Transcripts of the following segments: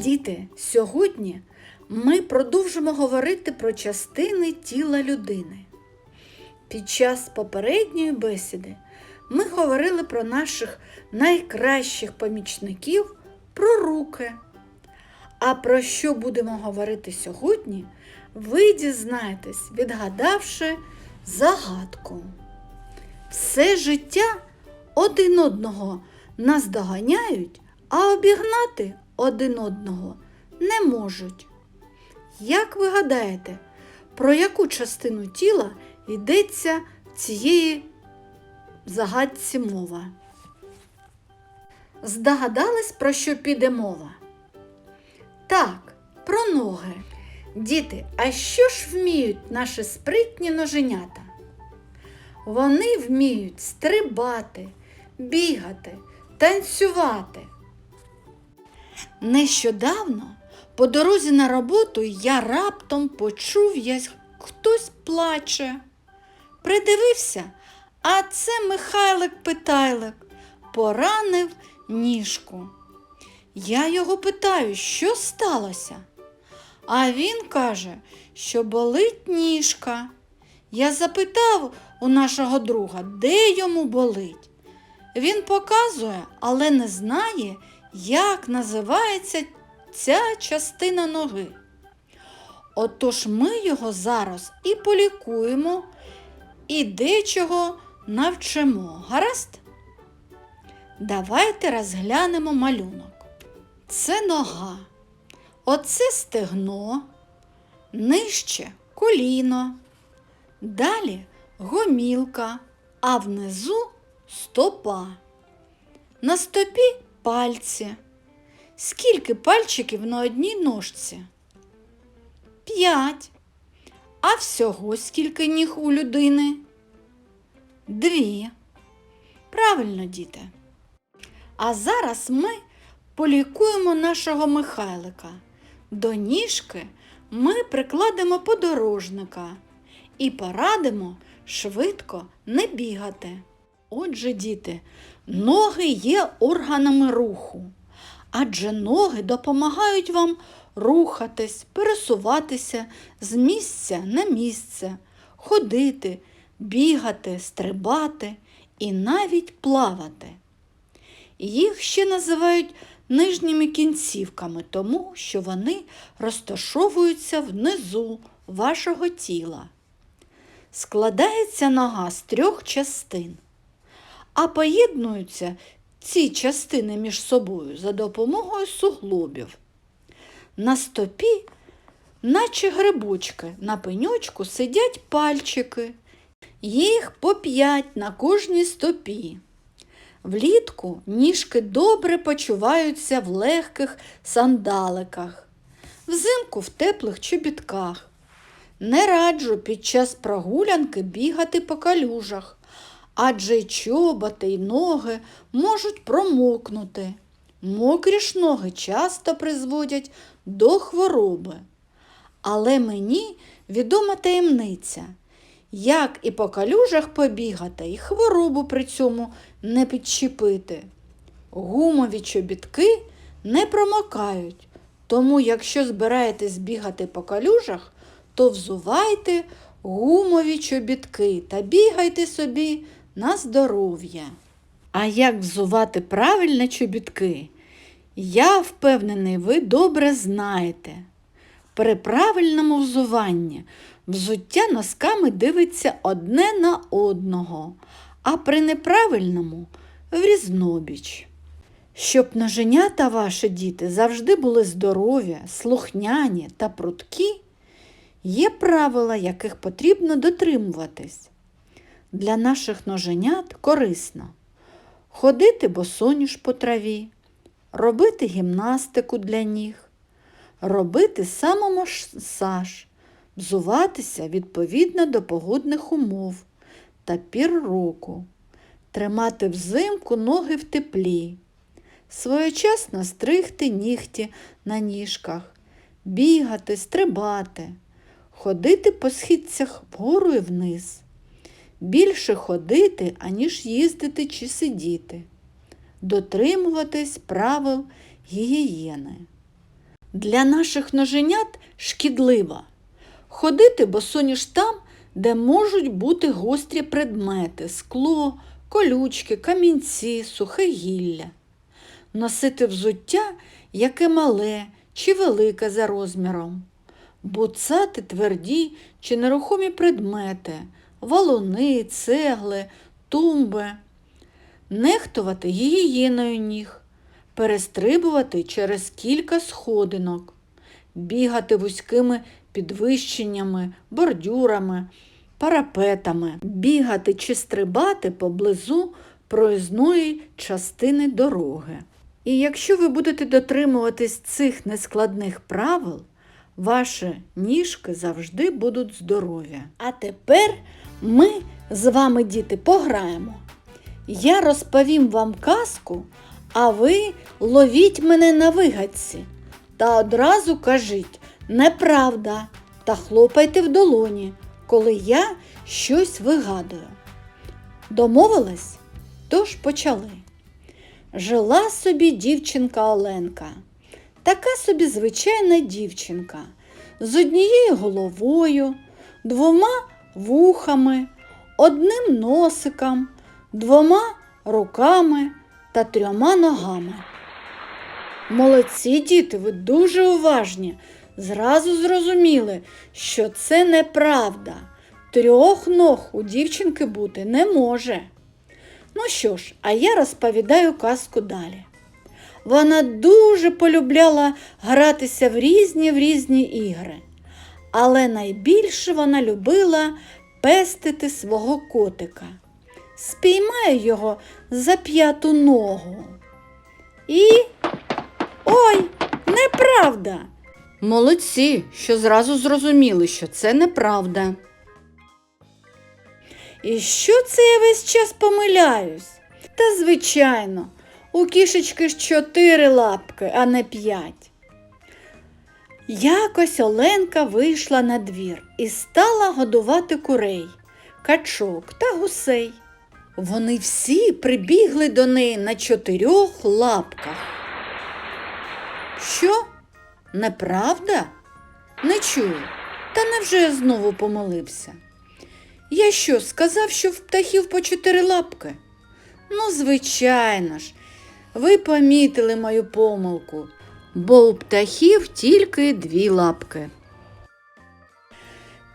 Діти, сьогодні ми продовжимо говорити про частини тіла людини. Під час попередньої бесіди ми говорили про наших найкращих помічників, про руки. А про що будемо говорити сьогодні, ви дізнаєтесь, відгадавши загадку. Все життя один одного наздоганяють, а обігнати один одного не можуть. Як ви гадаєте, про яку частину тіла йдеться цієї загадці мова? Здогадались, про що піде мова? Так, про ноги. Діти, а що ж вміють наші спритні ноженята? Вони вміють стрибати, бігати, танцювати. Нещодавно по дорозі на роботу я раптом почув, як хтось плаче. Придивився, а це Михайлик Питайлик поранив ніжку. Я його питаю, що сталося? А він каже, що болить ніжка. Я запитав у нашого друга, де йому болить. Він показує, але не знає, як називається ця частина ноги. Отож ми його зараз і полікуємо, і дечого навчимо. Гаразд? Давайте розглянемо малюнок. Це нога, оце стегно, нижче коліно, далі гомілка, а внизу стопа. На стопі пальці. Скільки пальчиків на одній ножці? П'ять. А всього скільки ніг у людини? Дві. Правильно, діти. А зараз ми полікуємо нашого Михайлика. До ніжки ми прикладемо подорожника і порадимо швидко не бігати. Отже, діти, ноги є органами руху, адже ноги допомагають вам рухатись, пересуватися з місця на місце, ходити, бігати, стрибати і навіть плавати. Їх ще називають нижніми кінцівками, тому що вони розташовуються внизу вашого тіла. Складається нога з трьох частин, а поєднуються ці частини між собою за допомогою суглобів. На стопі, наче грибочки, на пеньочку сидять пальчики, їх по п'ять на кожній стопі. Влітку ніжки добре почуваються в легких сандаликах, взимку в теплих чобітках. Не раджу під час прогулянки бігати по калюжах, адже й чоботи й ноги можуть промокнути. Мокрі ж ноги часто призводять до хвороби. Але мені відома таємниця, як і по калюжах побігати, і хворобу при цьому не підчепити. Гумові чобітки не промокають, тому якщо збираєтесь бігати по калюжах, то взувайте гумові чобітки та бігайте собі на здоров'я. А як взувати правильно чобітки? Я впевнений, ви добре знаєте. При правильному взуванні взуття носками дивиться одне на одного, а при неправильному в різнобіч. Щоб ноженята ваші діти завжди були здорові, слухняні та прудкі, є правила, яких потрібно дотримуватись. Для наших ноженят корисно ходити босоніж по траві, робити гімнастику для ніг, робити самомасаж, взуватися відповідно до погодних умов та пір року, тримати взимку ноги в теплі, своєчасно стригти нігті на ніжках, бігати, стрибати, ходити по східцях вгору і вниз. Більше ходити, аніж їздити чи сидіти, дотримуватись правил гігієни. для наших ноженят шкідлива. Ходити босоніж там, де можуть бути гострі предмети, скло, колючки, камінці, сухе гілля. Носити взуття, яке мале чи велике за розміром. Буцати тверді чи нерухомі предмети, валуни, цегли, тумби. Нехтувати гігієною ніг, перестрибувати через кілька сходинок, бігати вузькими підвищеннями, бордюрами, парапетами, бігати чи стрибати поблизу проїзної частини дороги. І якщо ви будете дотримуватись цих нескладних правил, ваші ніжки завжди будуть здорові. А тепер ми з вами, діти, пограємо. Я розповім вам казку, а ви ловіть мене на вигадці та одразу кажіть неправда та хлопайте в долоні, коли я щось вигадую. Домовились? Тож почали. Жила собі дівчинка Оленка. Така собі звичайна дівчинка з однією головою, двома вухами, одним носиком, двома руками та трьома ногами. Молодці діти, ви дуже уважні. Зразу зрозуміли, що це неправда. Трьох ног у дівчинки бути не може. Ну що ж, а я розповідаю казку далі. Вона дуже полюбляла гратися в різні в різні ігри, але найбільше вона любила пестити свого котика. Спіймає його за п'яту ногу. І. Ой, неправда! Молодці, що зразу зрозуміли, що це неправда. І що це я весь час помиляюсь? Та звичайно, у кішечки ж чотири лапки, а не п'ять. Якось Оленка вийшла на двір і стала годувати курей, качок та гусей. Вони всі прибігли до неї на чотирьох лапках. Що? Неправда? Не чую. Та невже я знову помилився? Я що, сказав, що в птахів по чотири лапки? Ну, звичайно ж, ви помітили мою помилку, бо у птахів тільки дві лапки.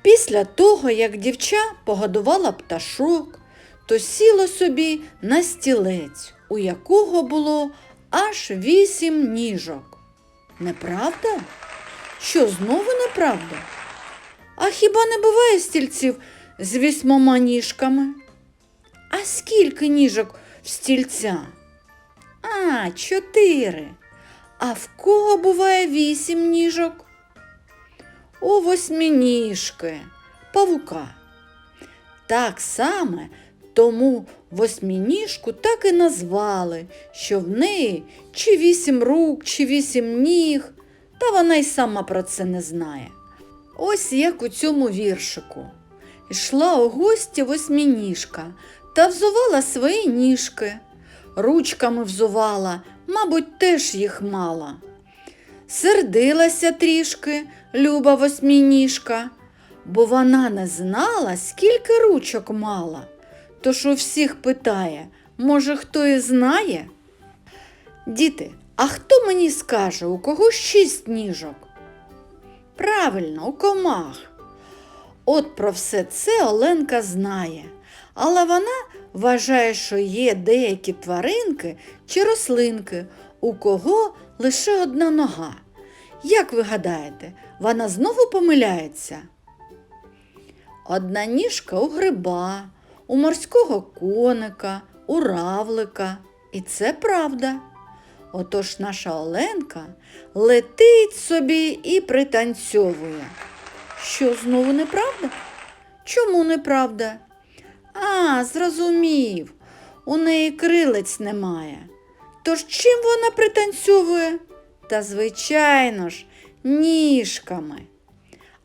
Після того, як дівча погодувала пташок, то сіло собі на стілець, у якого було аж вісім ніжок. Неправда? Що, знову неправда? А хіба не буває стільців з вісьмома ніжками? А скільки ніжок в стільця? А, чотири. А в кого буває вісім ніжок? У восьминіжки, павука. Так саме тому восьминіжку так і назвали, що в неї чи вісім рук, чи вісім ніг, та вона й сама про це не знає. Ось як у цьому віршику. Йшла у гості восьминіжка та взувала свої ніжки. Ручками взувала, мабуть, теж їх мала. Сердилася трішки люба восьминіжка, бо вона не знала, скільки ручок мала. Тож у всіх питає, може, хто і знає? Діти, а хто мені скаже, у кого шість ніжок? Правильно, у комах. От про все це Оленка знає, але вона вважає, що є деякі тваринки чи рослинки, у кого лише одна нога. Як ви гадаєте, вона знову помиляється? Одна ніжка у гриба, у морського коника, у равлика. І це правда. Отож наша Оленка летить собі і пританцьовує. Що знову неправда? Чому неправда? А, зрозумів, у неї крилець немає. Тож чим вона пританцьовує? Та, звичайно ж, ніжками.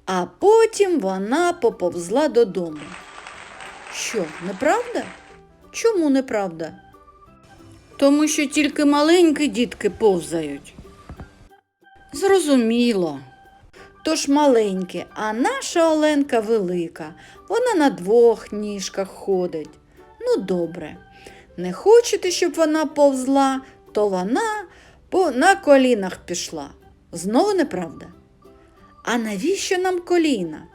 А потім вона поповзла додому. Що, неправда? Чому неправда? Тому що тільки маленькі дітки повзають. Зрозуміло. Тож маленькі, а наша Оленка велика. Вона на двох ніжках ходить. Ну, добре. Не хочете, щоб вона повзла, то вона по, на колінах пішла. Знову неправда? А навіщо нам коліна?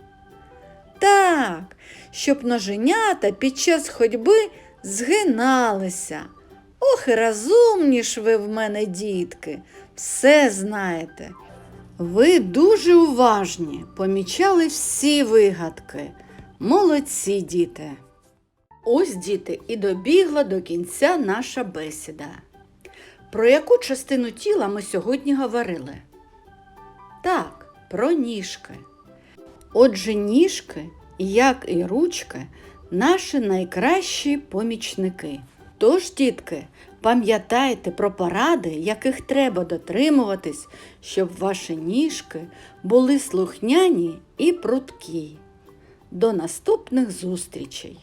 Так, щоб ноженята під час ходьби згиналися. Ох, і розумні ж ви в мене, дітки, все знаєте. Ви дуже уважні, помічали всі вигадки. Молодці, діти. Ось, діти, і добігла до кінця наша бесіда. Про яку частину тіла ми сьогодні говорили? Так, про ніжки. Отже, ніжки, як і ручки, наші найкращі помічники. Тож, дітки, пам'ятайте про поради, яких треба дотримуватись, щоб ваші ніжки були слухняні і прудкі. До наступних зустрічей!